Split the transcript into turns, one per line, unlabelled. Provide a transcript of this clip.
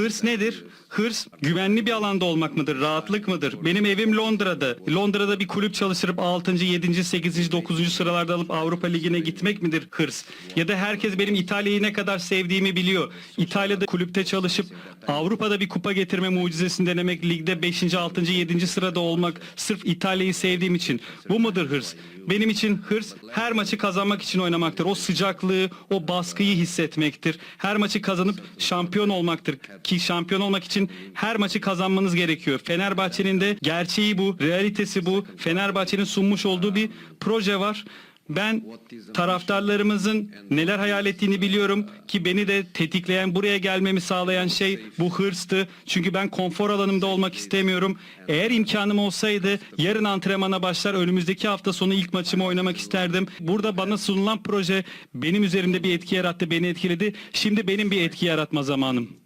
Hırs nedir? Hırs güvenli bir alanda olmak mıdır? Rahatlık mıdır? Benim evim Londra'da. Londra'da bir kulüp çalıştırıp 6. 7. 8. 9. sıralarda alıp Avrupa Ligi'ne gitmek midir hırs? Ya da herkes benim İtalya'yı ne kadar sevdiğimi biliyor. İtalya'da kulüpte çalışıp Avrupa'da bir kupa getirme mucizesini denemek, ligde 5. 6. 7. sırada olmak sırf İtalya'yı sevdiğim için. Bu mudur hırs? Benim için hırs her maçı kazanmak için oynamaktır. O sıcaklığı, o baskıyı hissetmektir. Her maçı kazanıp şampiyon olmaktır. Ki şampiyon olmak için her maçı kazanmanız gerekiyor. Fenerbahçe'nin de gerçeği bu, realitesi bu. Fenerbahçe'nin sunmuş olduğu bir proje var. Ben taraftarlarımızın neler hayal ettiğini biliyorum ki beni de tetikleyen, buraya gelmemi sağlayan şey bu hırstı. Çünkü ben konfor alanımda olmak istemiyorum. Eğer imkanım olsaydı yarın antrenmana başlar önümüzdeki hafta sonu ilk maçımı oynamak isterdim. Burada bana sunulan proje benim üzerimde bir etki yarattı, beni etkiledi. Şimdi benim bir etki yaratma zamanım.